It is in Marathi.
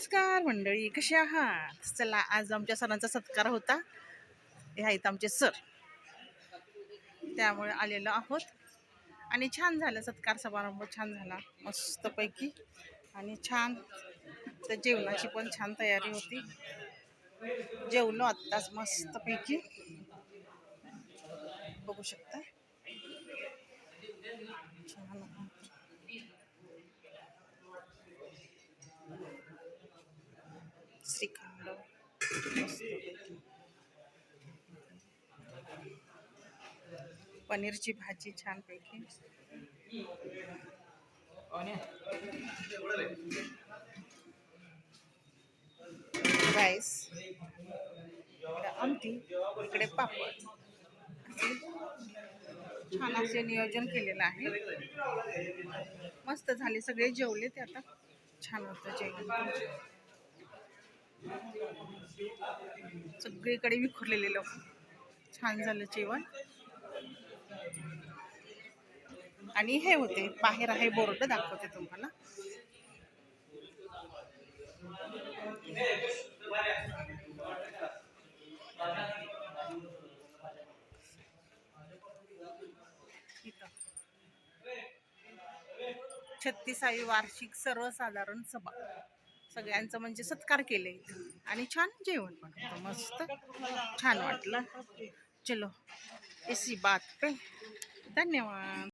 नमस्कार मंडळी कसे आहात? चला आज आमच्या सरांचा सत्कार होता. हे आहेत आमचे सर. त्यामुळे आलेलो आहोत. आणि छान झालं सत्कार समारंभ छान झाला मस्तपैकी. आणि छान तर जेवणाची पण छान तयारी होती. जेवलो आत्ताच मस्तपैकी. बघू शकता. छान. श्रीखंड पनीरची भाजी छानपैकी. राईस. इकडे आमटी इकडे पापड. छान असे नियोजन केलेलं आहे. मस्त झाले सगळे जेवले ते आता. छान होतं जेवण. सगळीकडे विखुरलेले लोक. छान झालं जेवण. आणि हे होते बाहेर आहे बोर्ड दाखवते तुम्हाला. छत्तीसावी वार्षिक सर्वसाधारण सभा. सगळ्यांचं म्हणजे सत्कार केले. आणि छान जेवण पण होतं मस्त. छान वाटलं. चलो इसी बात पे. धन्यवाद.